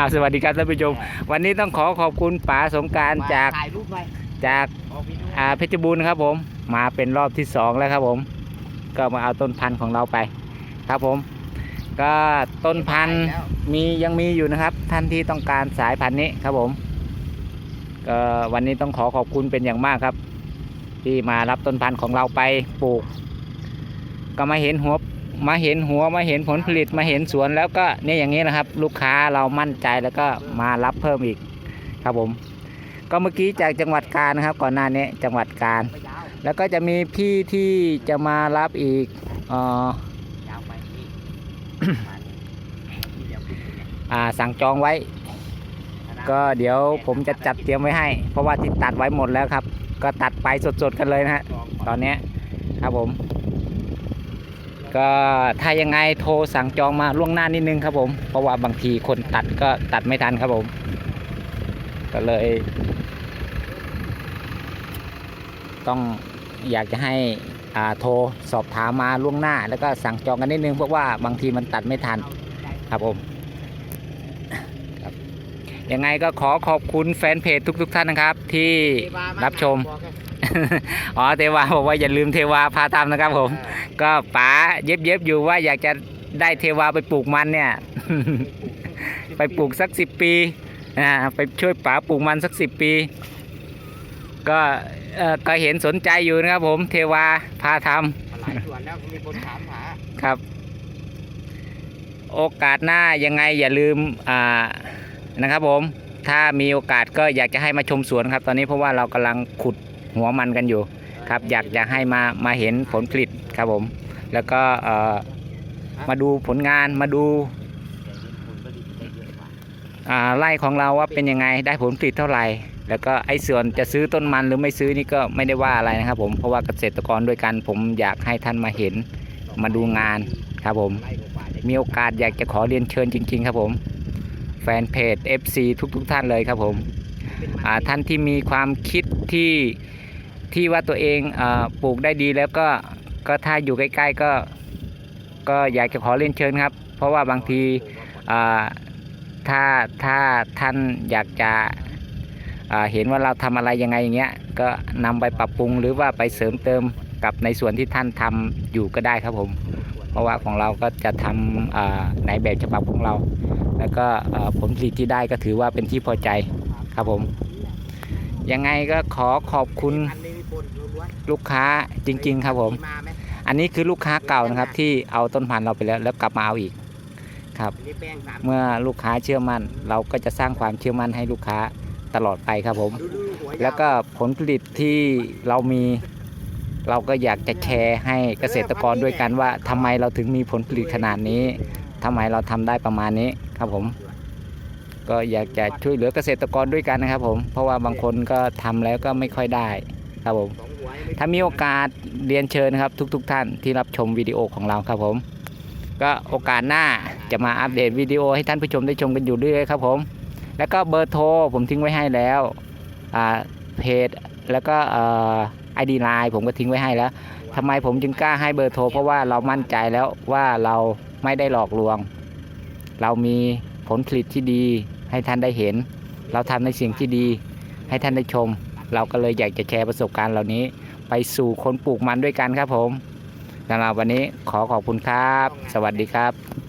ครับสวัสดีครับท่านผู้ชมวันนี้ต้องขอขอบคุณป๋าสงกรารจากถ่ายรูปไว้จากออกวิดีโออ่าเพชรบูรณ์นะครับผม มาเป็นรอบที่สองแล้วครับผม ก็มาเอาต้นพันธุ์ของเราไป ครับผม ก็ต้นพันธุ์มียังมีอยู่นะครับ ท่านที่ต้องการสายพันธุ์นี้ครับผมก็วันนี้ต้องขอขอบคุณเป็นอย่างมากครับ ที่มารับต้นพันธุ์ของเราไปปลูก ก็มาเห็นหัว มาเห็นหัวมาเห็นผลผลิตมาเห็นสวนแล้วก็เนี่ยอย่างนี้นะครับ ลูกค้าเรามั่นใจแล้วก็มารับเพิ่มอีกครับผม ก็เมื่อกี้จากจังหวัดกาญนะครับ ก่อนหน้านี้จังหวัดกาญแล้วก็จะมีพี่ที่จะมารับอีกอ่อยาวไปนี่มาสั่งจองไว้ ก็เดี๋ยวผมจะจัดเตรียมไว้ให้ เพราะว่าที่ตัดไว้หมดแล้วครับ ก็ตัดไปสดๆกันเลยนะฮะตอนนี้ครับผม ก็ถ้ายังไงโทรสั่งจองมาล่วงหน้านิดนึงครับผม เพราะว่าบางทีคนตัดก็ตัดไม่ทันครับผม ก็เลย ต้องอยากจะให้โทรสอบถามมาล่วงหน้า แล้วก็สั่งจองกันนิดนึงเพราะว่าบางทีมันตัดไม่ทันครับผมยังไงก็ขอขอบคุณแฟนเพจทุก ๆ ท่านนะครับ ที่รับชม อ๋อเทวาบอกว่าอย่าลืมเทวาพาทำนะครับผม ก็ป๋าเย็บเย็บๆอยู่ว่าอยากจะได้เทวาไปปลูกมันเนี่ย ไปปลูกสักสิบปีอ่าไปช่วยป๋าปลูกมันสักสิบปี ก็เอ่อก็เห็นสนใจอยู่นะครับผม เทวาพาทมาหลายส่วนแล้วมีคนถามหาำครับ โอกาสหน้ายังไงอย่าลืมอ่านะครับผมถ้ามีโอกาสก็อยากจะให้มาชมสวนครับ ตอนนี้เพราะว่าเรากำลังขุด หัวมันกันอยู่ครับอยากจะให้มามาเห็นผลผลิตครับผม แล้วก็มาดูผลงานมาดูผลผลิตได้เยอะกว่าอ่าไร่ของเราว่าเป็นยังไงได้ผลผลิตเท่าไหร่ แล้วก็ไอ้ส่วนจะซื้อต้นมันหรือไม่ซื้อนี่ก็ไม่ได้ว่าอะไรนะครับ ผมเพราะว่าเกษตรกรด้วยกันผมอยากให้ท่านมาเห็นมาดูงานครับผม มีโอกาสอยากจะขอเรียนเชิญจริง ๆ ครับผม แฟนเพจ FC ทุกๆท่านเลยครับผมท่านที่มีความคิดที่ ที่ว่าตัวเองอปลูกได้ดีแล้วก็ก็ถ้าอยู่ใกล้ๆก็ก็อยากจะขอเรียนเชิญครับ เพราะว่าบางทีถ้าถ้าท่านอยากจะเห็นว่าเราทำอะไรยังไงอย่างเงี้ยก็นำไปปรับปรุงหรือว่าไปเสริมเติมกับในส่วนที่ท่านทำอยู่ก็ได้ครับผม เพราะว่าของเราก็จะทำอ่าในแบบฉบับของเรา แล้วก็ผลผลิตที่ได้ก็ถือว่าเป็นที่พอใจครับผม ยังไงก็ขอขอบคุณ ล้วนลูกค้าจริง ๆ ครับผมมาไหมอันนี้คือลูกค้าเก่านะครับที่เอาต้นพันธุ์เราไปแล้วแล้วกลับมาเอาอีกครับ อันนี้แป้งสามเมื่อลูกค้าเชื่อมั่น เราก็จะสร้างความเชื่อมั่นให้ลูกค้าตลอดไปครับผม ดูดูหัยาวแล้วก็ผลผลิตที่เรามี เราก็อยากจะแชร์ให้เกษตรกรด้วยกันว่าทำไมเราถึงมีผลผลิตขนาดนี้ทำไมเราทำได้ประมาณนี้ครับผม ก็อยากจะช่วยเหลือเกษตรกรด้วยกันนะครับผม เพราะว่าบางคนก็ทำแล้วก็ไม่ค่อยได้ครับผม สองหัวยังไม่ ถ้ามีโอกาสเรียนเชิญครับทุกๆท่านที่รับชมวิดีโอของเราครับผม ก็โอกาสหน้าจะมาอัปเดตวิดีโอให้ท่านผู้ชมได้ชมกันอยู่เรื่อยครับผม แล้วก็เบอร์โทรผมทิ้งไว้ให้แล้วเพจแล้วก็ไอดีไลน์ผมก็ทิ้งไว้ให้แล้วทำไมผมจึงกล้าให้เบอร์โทร เพราะว่าเรามั่นใจแล้วว่าเราไม่ได้หลอกลวง เรามีผลผลิตที่ดีให้ท่านได้เห็น เราทำในสิ่งที่ดีให้ท่านได้ชม เราก็เลยอยากจะแชร์ประสบการณ์เหล่านี้ ไปสู่คนปลูกมันด้วยกันครับผมสำหรับวันนี้ขอขอบคุณครับ สวัสดีครับ